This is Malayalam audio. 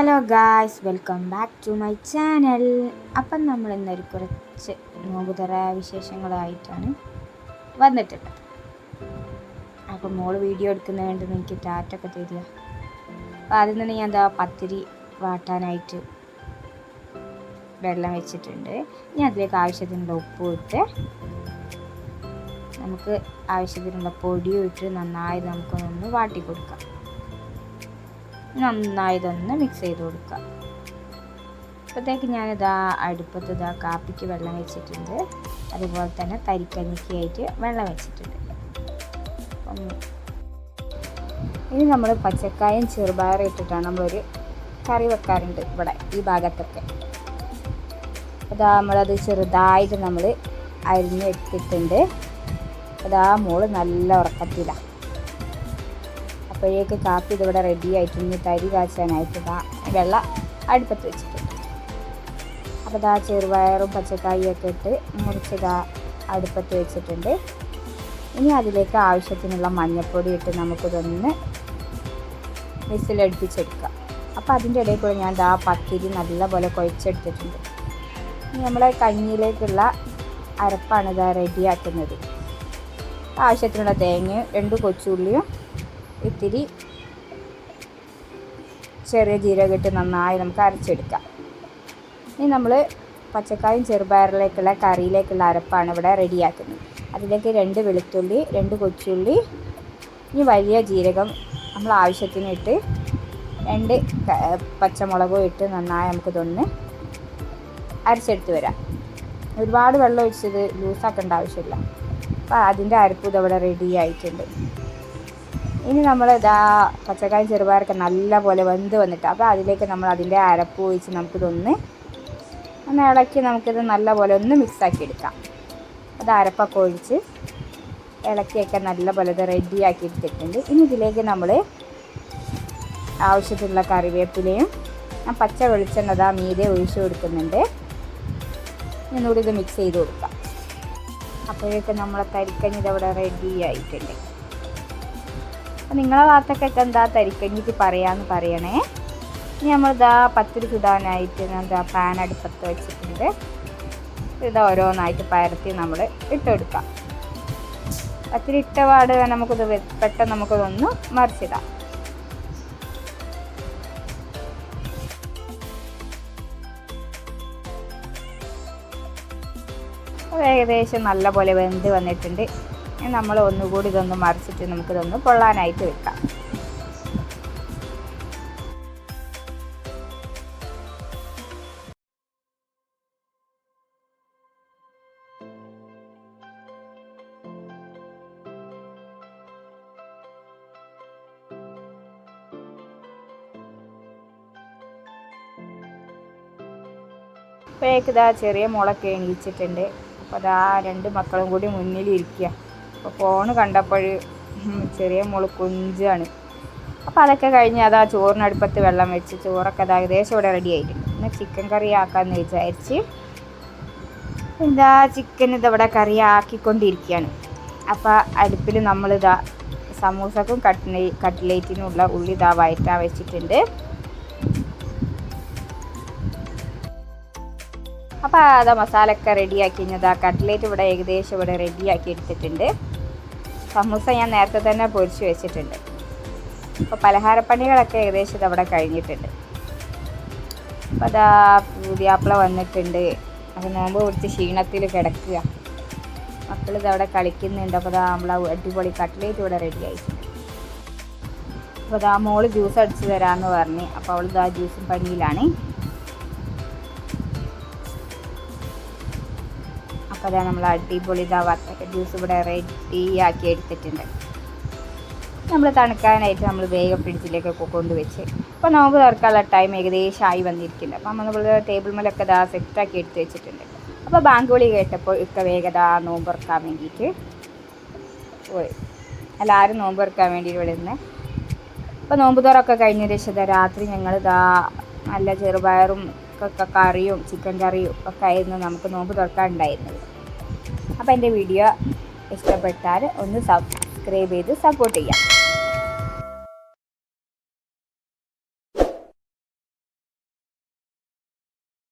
Hello guys welcome back to my channel അപ്പം നമ്മൾ ഇന്നൊരു കുറച്ച് നോമ്പുതറ വിശേഷങ്ങളായിട്ടാണ് വന്നിട്ടുള്ളത്. അപ്പം മോൾ വീഡിയോ എടുക്കുന്ന വേണ്ടി എനിക്ക് ടാറ്റൊക്കെ തരിക. അപ്പം അതിൽ നിന്ന് ഞാൻ എന്താ പത്തിരി വാട്ടാനായിട്ട് വെള്ളം വെച്ചിട്ടുണ്ട്. ഇനി അതിലേക്ക് ആവശ്യത്തിനുള്ള ഉപ്പ് ഇട്ട് നമുക്ക് ആവശ്യത്തിനുള്ള പൊടിയും ഇട്ട് നന്നായി നമുക്കൊന്ന് വാട്ടി കൊടുക്കാം. നന്നായി ഇതൊന്ന് മിക്സ് ചെയ്ത് കൊടുക്കുക. അപ്പോഴത്തേക്ക് ഞാനിതാ അടുപ്പത്ത് ഇതാ കാപ്പിക്ക് വെള്ളം വെച്ചിട്ടുണ്ട്. അതുപോലെ തന്നെ തരിക്കഞ്ഞിക്കായിട്ട് വെള്ളം വെച്ചിട്ടുണ്ട്. ഇനി നമ്മൾ പച്ചക്കായും ചെറുപയറും ഇട്ടിട്ടാണ് നമ്മളൊരു കറി വെക്കാറുണ്ട് ഇവിടെ ഈ ഭാഗത്തൊക്കെ. അതാ നമ്മളത് ചെറുതായിട്ട് നമ്മൾ അരിഞ്ഞെടുത്തിട്ടുണ്ട്. അതാ മോൾ നല്ല ഉറക്കത്തിലാണ് അപ്പോഴേക്ക് കാപ്പി ഇതിവിടെ റെഡി ആയിട്ടുണ്ട്. തരി കാച്ചാനായിട്ട് വെള്ളം അടുപ്പത്ത് വെച്ചിട്ടുണ്ട്. അപ്പോൾ ഇതാ ചെറുപയറും പച്ചക്കായും ഒക്കെ ഇട്ട് മുറിച്ചതാ അടുപ്പത്ത് വെച്ചിട്ടുണ്ട്. ഇനി അതിലേക്ക് ആവശ്യത്തിനുള്ള മഞ്ഞൾപ്പൊടി ഇട്ട് നമുക്കിതൊന്ന് വിസിലടുപ്പിച്ചെടുക്കാം. അപ്പോൾ അതിന്റെ ഇടയിൽ കൂടെ ഞാൻ ദാ പത്തിരി നല്ലപോലെ കുഴച്ചെടുത്തിട്ടുണ്ട്. ഇനി നമ്മളെ കഞ്ഞിയിലേക്കുള്ള അരപ്പാണ് ഇതാ റെഡിയാക്കുന്നത് ആവശ്യത്തിനുള്ള തേങ്ങയും രണ്ട് കൊച്ചുള്ളിയും ഇത്തിരി ചെറിയ ജീരകം ഇട്ട് നന്നായി നമുക്ക് അരച്ചെടുക്കാം. ഇനി നമ്മൾ പച്ചക്കായും ചെറുപയറിലേക്കുള്ള കറിയിലേക്കുള്ള അരപ്പാണ് ഇവിടെ റെഡിയാക്കുന്നത്. അതിലേക്ക് രണ്ട് വെളുത്തുള്ളി രണ്ട് കൊച്ചുള്ളി ഇനി വലിയ ജീരകം നമ്മൾ ആവശ്യത്തിന് ഇട്ട് രണ്ട് പച്ചമുളകും ഇട്ട് നന്നായി നമുക്കിതൊന്ന് അരച്ചെടുത്ത് വരാം. ഒരുപാട് വെള്ളം ഒഴിച്ചത് ലൂസാക്കേണ്ട ആവശ്യമില്ല. അപ്പോൾ അതിന്റെ അരപ്പ് ഇതവിടെ റെഡി ആയിട്ടുണ്ട് ഇനി നമ്മൾ ഇതാ പച്ചക്കായും ചെറുപയറൊക്കെ നല്ലപോലെ വെന്ത് വന്നിട്ട് അപ്പോൾ അതിലേക്ക് നമ്മൾ അതിന്റെ അരപ്പ് ഒഴിച്ച് നമുക്കിതൊന്ന് ഒന്ന് ഇളക്കി നമുക്കിത് നല്ല പോലെ ഒന്ന് മിക്സാക്കി എടുക്കാം. അത് അരപ്പൊക്കെ ഒഴിച്ച് ഇളക്കിയൊക്കെ നല്ലപോലെ ഇത് റെഡിയാക്കി എടുത്തിട്ടുണ്ട്. ഇനി ഇതിലേക്ക് നമ്മൾ ആവശ്യത്തിനുള്ള കറിവേപ്പിലയും ഞാൻ പച്ച വെളിച്ചെണ്ണ അതാ മീതെ ഒഴിച്ച് കൊടുക്കുന്നുണ്ട്. ഒന്നുകൂടി ഇത് മിക്സ് ചെയ്ത് കൊടുക്കാം. അപ്പോഴേക്കും നമ്മളെ കരിക്കഞ്ഞി ഇതവിടെ റെഡി ആയിട്ടുണ്ട്. അപ്പം നിങ്ങളെ ഭാഗത്തൊക്കെ എന്താ തരിക്കഞ്ഞിക്ക് പറയാമെന്ന് പറയണേ. ഇനി നമ്മളിതാ പത്തിരി ചുടാനായിട്ട് എന്താ പാൻ അടുപ്പത്ത് വെച്ചിട്ടുണ്ട്. ഇത് ഓരോന്നായിട്ട് പരത്തി നമ്മൾ ഇട്ടെടുക്കാം. പത്തിരി ഇട്ട പാട് നമുക്കിത് പെട്ടെന്ന് നമുക്കിതൊന്ന് മറിച്ചിടാം. ഏകദേശം നല്ല പോലെ വെന്ത് വന്നിട്ടുണ്ട്. നമ്മൾ ഒന്നുകൂടി ഇതൊന്ന് മറിച്ചിട്ട് നമുക്കിതൊന്ന് പൊള്ളാനായിട്ട് വെക്കാം. അപ്പോഴേക്കിതാ ചെറിയ മുളക്കെ എണീച്ചിട്ടുണ്ട്. അപ്പോൾ അതാ രണ്ട് മക്കളും കൂടി മുന്നിലിരിക്കുക അപ്പോൾ ഫോണ് കണ്ടപ്പോൾ ചെറിയ മോൾ കുഞ്ചാണ്. അപ്പോൾ അതൊക്കെ കഴിഞ്ഞ് അതാ ചോറിനടുപ്പത്ത് വെള്ളം വെച്ച് ചോറൊക്കെ അത് ഏകദേശം ഇവിടെ റെഡി ആയിട്ടുണ്ട് എന്നാൽ ചിക്കൻ കറി ആക്കാമെന്ന് വിചാരിച്ച് എന്താ ചിക്കൻ ഇതവിടെ കറി ആക്കിക്കൊണ്ടിരിക്കുകയാണ്. അപ്പോൾ അടുപ്പിൽ നമ്മളിതാ സമൂസക്കും കട്ട്ലേ കട്ട്ലേറ്റിനുള്ള ഉള്ളി ഇതാ വയറ്റാൻ വെച്ചിട്ടുണ്ട്. അപ്പോൾ അതാ മസാലയൊക്കെ റെഡിയാക്കി കഴിഞ്ഞതാ കട്ട്ലേറ്റ് ഇവിടെ ഏകദേശം ഇവിടെ റെഡിയാക്കി എടുത്തിട്ടുണ്ട്. സമൂസ ഞാൻ നേരത്തെ തന്നെ പൊരിച്ച് വെച്ചിട്ടുണ്ട്. അപ്പോൾ പലഹാരപ്പണികളൊക്കെ ഏകദേശം അവിടെ കഴിഞ്ഞിട്ടുണ്ട്. അപ്പോൾ അതാ പുതിയാപ്പിള വന്നിട്ടുണ്ട്. അത് നോമ്പ് പിടിച്ച് ക്ഷീണത്തിൽ കിടക്കുക. മക്കൾ ഇതവിടെ കളിക്കുന്നുണ്ട്. അപ്പോൾ അതാ നമ്മൾ അടിപൊളി കട്ട്ലേറ്റ് ഇവിടെ റെഡി ആയിട്ടുണ്ട്. അപ്പോൾ അതാ മോൾ ജ്യൂസ് അടിച്ച് തരാമെന്ന് പറഞ്ഞ്. അപ്പോൾ അവൾ ഇതാ ജ്യൂസും പണിയിലാണ് അപ്പോൾ നമ്മൾ അടിപൊളി ഇതാ വത്തക്ക ജ്യൂസ് ഇവിടെ ആക്കി എടുത്തിട്ടുണ്ട്. നമ്മൾ തണുക്കാനായിട്ട് നമ്മൾ വേഗം ഫ്രിഡ്ജിലേക്കൊക്കെ കൊണ്ടുവച്ച്. അപ്പോൾ നമുക്ക് തുറക്കാനുള്ള ടൈം ഏകദേശം ആയി വന്നിരിക്കുന്നുണ്ട്. അപ്പം നമ്മൾ ടേബിൾ മേലൊക്കെ ഇതാ സെറ്റാക്കി എടുത്ത് വെച്ചിട്ടുണ്ട്. അപ്പോൾ ബാങ്ക് വിളി കേട്ടപ്പോൾ ഒക്കെ വേഗത നോമ്പ് തുറക്കാൻ വേണ്ടിയിട്ട് പോയി. എല്ലാവരും നോമ്പ് തുറക്കാൻ വേണ്ടിയിട്ട് ഇവിടെ നിന്ന്. അപ്പോൾ നോമ്പ് തുറക്കെ കഴിഞ്ഞ രക്ഷത രാത്രി ഞങ്ങൾ ഇതാ നല്ല ചെറുപയറും ഒക്കെ കറിയും ചിക്കൻ കറിയും ഒക്കെ ആയിരുന്നു നമുക്ക് നോമ്പ് തുറക്കാനുണ്ടായിരുന്നത്. അപ്പോൾ എന്റെ വീഡിയോ ഇഷ്ടപ്പെട്ടാൽ ഒന്ന് സബ്സ്ക്രൈബ് ചെയ്ത് സപ്പോർട്ട് ചെയ്യാം.